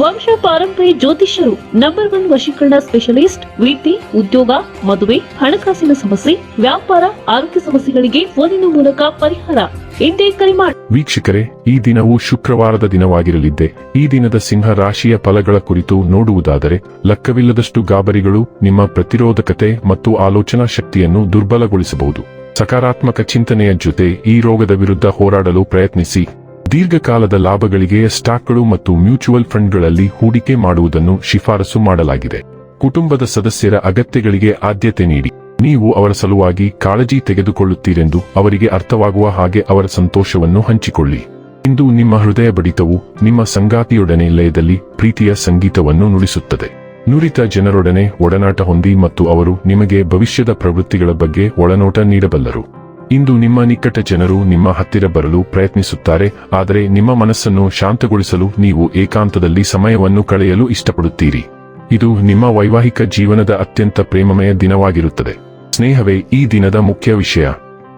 ವಂಶ ಪಾರಂಪರ್ಯ ಜ್ಯೋತಿಷ್ಯರು ನಂಬರ್ ಒನ್ ವಶೀಕರಣ ಸ್ಪೆಷಲಿಸ್ಟ್ ವೃತ್ತಿ ಉದ್ಯೋಗ, ಮದುವೆ, ಹಣಕಾಸಿನ ಸಮಸ್ಯೆ, ವ್ಯಾಪಾರ, ಆರೋಗ್ಯ ಸಮಸ್ಯೆಗಳಿಗೆ ಫೋನಿನ ಮೂಲಕ ಪರಿಹಾರ. ಇಂದೇ ಕರೆ ಮಾಡಿ ವೀಕ್ಷಕರೇ, ಈ ದಿನವು ಶುಕ್ರವಾರದ ದಿನವಾಗಿರಲಿದ್ದೆ. ಈ ದಿನದ ಸಿಂಹ ರಾಶಿಯ ಫಲಗಳ ಕುರಿತು ನೋಡುವುದಾದರೆ, ಲೆಕ್ಕವಿಲ್ಲದಷ್ಟು ಗಾಬರಿಗಳು ನಿಮ್ಮ ಪ್ರತಿರೋಧಕತೆ ಮತ್ತು ಆಲೋಚನಾ ಶಕ್ತಿಯನ್ನು ದುರ್ಬಲಗೊಳಿಸಬಹುದು. ಸಕಾರಾತ್ಮಕ ಚಿಂತನೆಯ ಜೊತೆ ಈ ರೋಗದ ವಿರುದ್ಧ ಹೋರಾಡಲು ಪ್ರಯತ್ನಿಸಿ. ದೀರ್ಘಕಾಲದ ಲಾಭಗಳಿಗೆ ಸ್ಟಾಕ್ಗಳು ಮತ್ತು ಮ್ಯೂಚುವಲ್ ಫಂಡ್ಗಳಲ್ಲಿ ಹೂಡಿಕೆ ಮಾಡುವುದನ್ನು ಶಿಫಾರಸು ಮಾಡಲಾಗಿದೆ. ಕುಟುಂಬದ ಸದಸ್ಯರ ಅಗತ್ಯಗಳಿಗೆ ಆದ್ಯತೆ ನೀಡಿ. ನೀವು ಅವರ ಸಲುವಾಗಿ ಕಾಳಜಿ ತೆಗೆದುಕೊಳ್ಳುತ್ತೀರೆಂದು ಅವರಿಗೆ ಅರ್ಥವಾಗುವ ಹಾಗೆ ಅವರ ಸಂತೋಷವನ್ನು ಹಂಚಿಕೊಳ್ಳಿ. ಇಂದು ನಿಮ್ಮ ಹೃದಯ ಬಡಿತವು ನಿಮ್ಮ ಸಂಗಾತಿಯೊಡನೆ ಲಯದಲ್ಲಿ ಪ್ರೀತಿಯ ಸಂಗೀತವನ್ನು ನುಡಿಸುತ್ತದೆ. ನುರಿತ ಜನರೊಡನೆ ಒಡನಾಟ ಹೊಂದಿ ಮತ್ತು ಅವರು ನಿಮಗೆ ಭವಿಷ್ಯದ ಪ್ರವೃತ್ತಿಗಳ ಬಗ್ಗೆ ಒಳನೋಟ ನೀಡಬಲ್ಲರು. ಇಂದು ನಿಮ್ಮ ನಿಕಟ ಜನರು ನಿಮ್ಮ ಹತ್ತಿರ ಬರಲು ಪ್ರಯತ್ನಿಸುತ್ತಾರೆ, ಆದರೆ ನಿಮ್ಮ ಮನಸ್ಸನ್ನು ಶಾಂತಗೊಳಿಸಲು ನೀವು ಏಕಾಂತದಲ್ಲಿ ಸಮಯವನ್ನು ಕಳೆಯಲು ಇಷ್ಟಪಡುತ್ತೀರಿ. ಇದು ನಿಮ್ಮ ವೈವಾಹಿಕ ಜೀವನದ ಅತ್ಯಂತ ಪ್ರೇಮಮಯ ದಿನವಾಗಿರುತ್ತದೆ. ಸ್ನೇಹವೇ ಈ ದಿನದ ಮುಖ್ಯ ವಿಷಯ.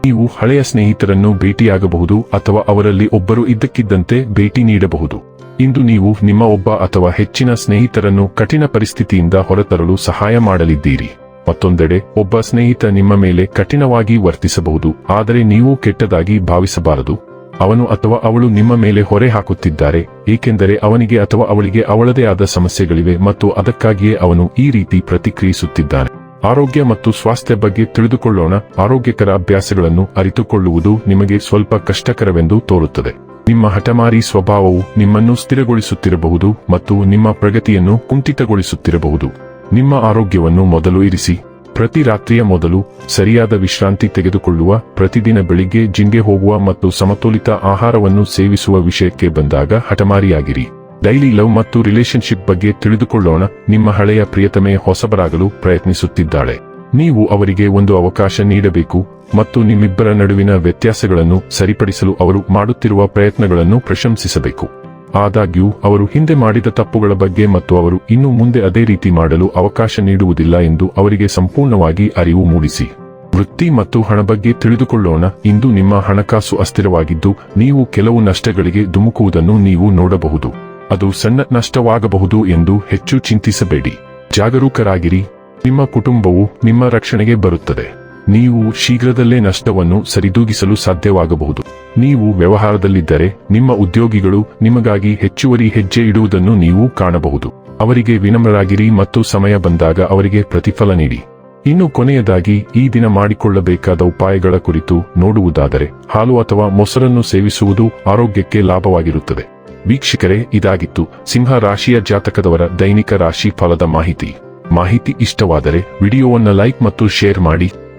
ನೀವು ಹಳೆಯ ಸ್ನೇಹಿತರನ್ನು ಭೇಟಿಯಾಗಬಹುದು ಅಥವಾ ಅವರಲ್ಲಿ ಒಬ್ಬರು ಇದ್ದಕ್ಕಿದ್ದಂತೆ ಭೇಟಿ ನೀಡಬಹುದು. ಇಂದು ನೀವು ನಿಮ್ಮ ಒಬ್ಬ ಅಥವಾ ಹೆಚ್ಚಿನ ಸ್ನೇಹಿತರನ್ನು ಕಠಿಣ ಪರಿಸ್ಥಿತಿಯಿಂದ ಹೊರತರಲು ಸಹಾಯ ಮಾಡಲಿದ್ದೀರಿ. ಮತ್ತೊಂದೆಡೆ, ಒಬ್ಬ ಸ್ನೇಹಿತ ನಿಮ್ಮ ಮೇಲೆ ಕಠಿಣವಾಗಿ ವರ್ತಿಸಬಹುದು, ಆದರೆ ನೀವು ಕೆಟ್ಟದಾಗಿ ಭಾವಿಸಬಾರದು. ಅವನು ಅಥವಾ ಅವಳು ನಿಮ್ಮ ಮೇಲೆ ಹೊರೆ ಹಾಕುತ್ತಿದ್ದಾರೆ, ಏಕೆಂದರೆ ಅವನಿಗೆ ಅಥವಾ ಅವಳಿಗೆ ಅವಳದೇ ಆದ ಸಮಸ್ಯೆಗಳಿವೆ ಮತ್ತು ಅದಕ್ಕಾಗಿಯೇ ಅವನು ಈ ರೀತಿ ಪ್ರತಿಕ್ರಿಯಿಸುತ್ತಿದ್ದಾನೆ. ಆರೋಗ್ಯ ಮತ್ತು ಸ್ವಾಸ್ಥ್ಯ ಬಗ್ಗೆ ತಿಳಿದುಕೊಳ್ಳೋಣ, ಆರೋಗ್ಯಕರ ಅಭ್ಯಾಸಗಳನ್ನು ಅರಿತುಕೊಳ್ಳುವುದು ನಿಮಗೆ ಸ್ವಲ್ಪ ಕಷ್ಟಕರವೆಂದು ತೋರುತ್ತದೆ. ನಿಮ್ಮ ಹಠಮಾರಿ ಸ್ವಭಾವವು ನಿಮ್ಮನ್ನು ಸ್ಥಿರಗೊಳಿಸುತ್ತಿರಬಹುದು ಮತ್ತು ನಿಮ್ಮ ಪ್ರಗತಿಯನ್ನು ಕುಂಠಿತಗೊಳಿಸುತ್ತಿರಬಹುದು. ನಿಮ್ಮ ಆರೋಗ್ಯವನ್ನು ಮೊದಲು ಇರಿಸಿ. ಪ್ರತಿ ರಾತ್ರಿಯ ಮೊದಲು ಸರಿಯಾದ ವಿಶ್ರಾಂತಿ ತೆಗೆದುಕೊಳ್ಳುವ, ಪ್ರತಿದಿನ ಬೆಳಿಗ್ಗೆ ಜಿಮ್ಗೆ ಹೋಗುವ ಮತ್ತು ಸಮತೋಲಿತ ಆಹಾರವನ್ನು ಸೇವಿಸುವ ವಿಷಯಕ್ಕೆ ಬಂದಾಗ ಹಠಮಾರಿಯಾಗಿರಿ. ಡೈಲಿ ಲವ್ ಮತ್ತು ರಿಲೇಶನ್ಶಿಪ್ ಬಗ್ಗೆ ತಿಳಿದುಕೊಳ್ಳೋಣ. ನಿಮ್ಮ ಹಳೆಯ ಪ್ರಿಯತಮೆ ಹೊಸಬರಾಗಲು ಪ್ರಯತ್ನಿಸುತ್ತಿದ್ದಾಳೆ. ನೀವು ಅವರಿಗೆ ಒಂದು ಅವಕಾಶ ನೀಡಬೇಕು ಮತ್ತು ನಿಮ್ಮಿಬ್ಬರ ನಡುವಿನ ವ್ಯತ್ಯಾಸಗಳನ್ನು ಸರಿಪಡಿಸಲು ಅವರು ಮಾಡುತ್ತಿರುವ ಪ್ರಯತ್ನಗಳನ್ನು ಪ್ರಶಂಸಿಸಬೇಕು. ಆದಾಗ್ಯೂ, ಅವರು ಹಿಂದೆ ಮಾಡಿದ ತಪ್ಪುಗಳ ಬಗ್ಗೆ ಮತ್ತು ಅವರು ಇನ್ನು ಮುಂದೆ ಅದೇ ರೀತಿ ಮಾಡಲು ಅವಕಾಶ ನೀಡುವುದಿಲ್ಲ ಎಂದು ಅವರಿಗೆ ಸಂಪೂರ್ಣವಾಗಿ ಅರಿವು ಮೂಡಿಸಿ. ವೃತ್ತಿ ಮತ್ತು ಹಣ ಬಗ್ಗೆ ತಿಳಿದುಕೊಳ್ಳೋಣ. ಇಂದು ನಿಮ್ಮ ಹಣಕಾಸು ಅಸ್ಥಿರವಾಗಿದ್ದು, ನೀವು ಕೆಲವು ನಷ್ಟಗಳಿಗೆ ಧುಮುಕುವುದನ್ನು ನೀವು ನೋಡಬಹುದು. ಅದು ಸಣ್ಣ ನಷ್ಟವಾಗಬಹುದು ಎಂದು ಹೆಚ್ಚು ಚಿಂತಿಸಬೇಡಿ. ಜಾಗರೂಕರಾಗಿರಿ. ನಿಮ್ಮ ಕುಟುಂಬವು ನಿಮ್ಮ ರಕ್ಷಣೆಗೆ ಬರುತ್ತದೆ. ನೀವು ಶೀಘ್ರದಲ್ಲೇ ನಷ್ಟವನ್ನು ಸರಿದೂಗಿಸಲು ಸಾಧ್ಯವಾಗಬಹುದು. ನೀವು ವ್ಯವಹಾರದಲ್ಲಿದ್ದರೆ, ನಿಮ್ಮ ಉದ್ಯೋಗಿಗಳು ನಿಮಗಾಗಿ ಹೆಚ್ಚುವರಿ ಹೆಜ್ಜೆ ಇಡುವುದನ್ನು ನೀವು ಕಾಣಬಹುದು. ಅವರಿಗೆ ವಿನಮ್ರರಾಗಿರಿ ಮತ್ತು ಸಮಯ ಬಂದಾಗ ಅವರಿಗೆ ಪ್ರತಿಫಲ ನೀಡಿ. ಇನ್ನು ಕೊನೆಯದಾಗಿ, ಈ ದಿನ ಮಾಡಿಕೊಳ್ಳಬೇಕಾದ ಉಪಾಯಗಳ ಕುರಿತು ನೋಡುವುದಾದರೆ, ಹಾಲು ಅಥವಾ ಮೊಸರನ್ನು ಸೇವಿಸುವುದು ಆರೋಗ್ಯಕ್ಕೆ ಲಾಭವಾಗಿರುತ್ತದೆ. ವೀಕ್ಷಕರೇ, ಇದಾಗಿತ್ತು ಸಿಂಹ ರಾಶಿಯ ಜಾತಕದವರ ದೈನಿಕ ರಾಶಿ ಫಲದ ಮಾಹಿತಿ. ಮಾಹಿತಿ ಇಷ್ಟವಾದರೆ, ವಿಡಿಯೋವನ್ನು ಲೈಕ್ ಮತ್ತು ಶೇರ್ ಮಾಡಿ.